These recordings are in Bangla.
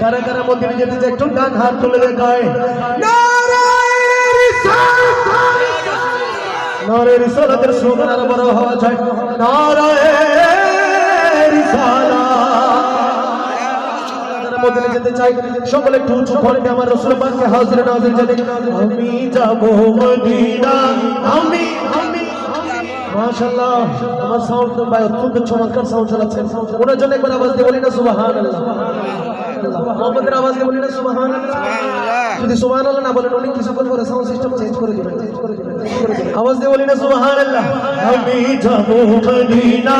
কারা কারা মন্দিরে যেতে চায় একটু ডান হাত তুলে দেখায় নারে রিসালাতের স্লোগান আরও বড় হওয়া যেতে চাই। সকলে আমার আমার সাউন্ড ভাই অত্যন্ত চমৎকার সাউন্ড চালাচ্ছেন ওনার জন্য একবার আওয়াজ দিয়ে বলি না, সুবহানাল্লাহ। মোহাম্মদের আওয়াজকে বলি না সুবাহান যদি সুবহানাল্লাহ না বলেন উনি কিছু করব সাউন্ড সিস্টেম চেঞ্জ করে দিবেন চেঞ্জ করে দিবেন। আওয়াজ দিয়ে বলি না সুবহানাল্লাহ। আমি যাব মদিনা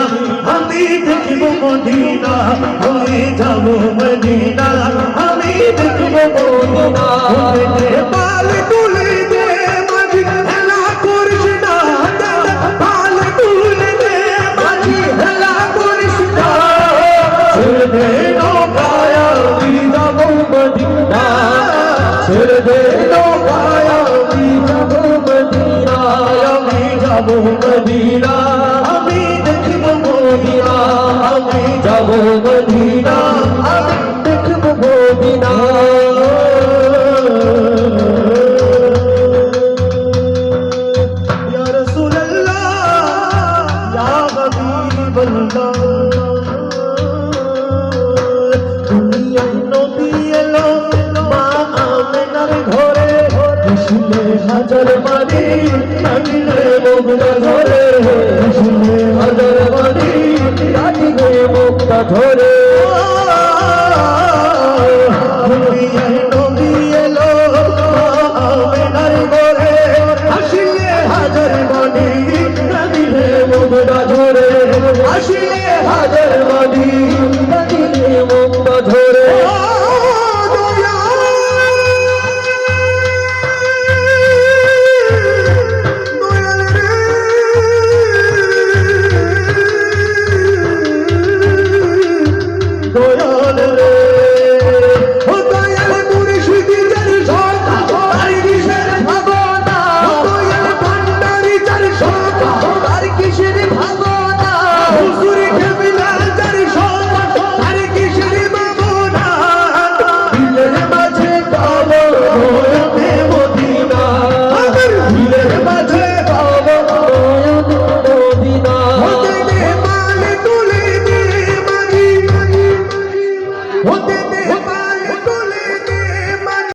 আমি দেখব মদিনা আমি যাব মদিনা ছেড়ে দে আমি যাব মদিনা আমি যাব মদিনা আমি দেখব মদিনা আমি যাব মদিনা আমি দেখব মদিনা ইয়া রাসূলুল্লাহ ইয়া হাবিবাল্লাহ দুনিয়ায় খুশিলে হাজার বাড়ি কাটিলে মুগদা ধরে। খুশিলে হাজার বাড়ি কাটিলে মুগদা ধরে। বিনা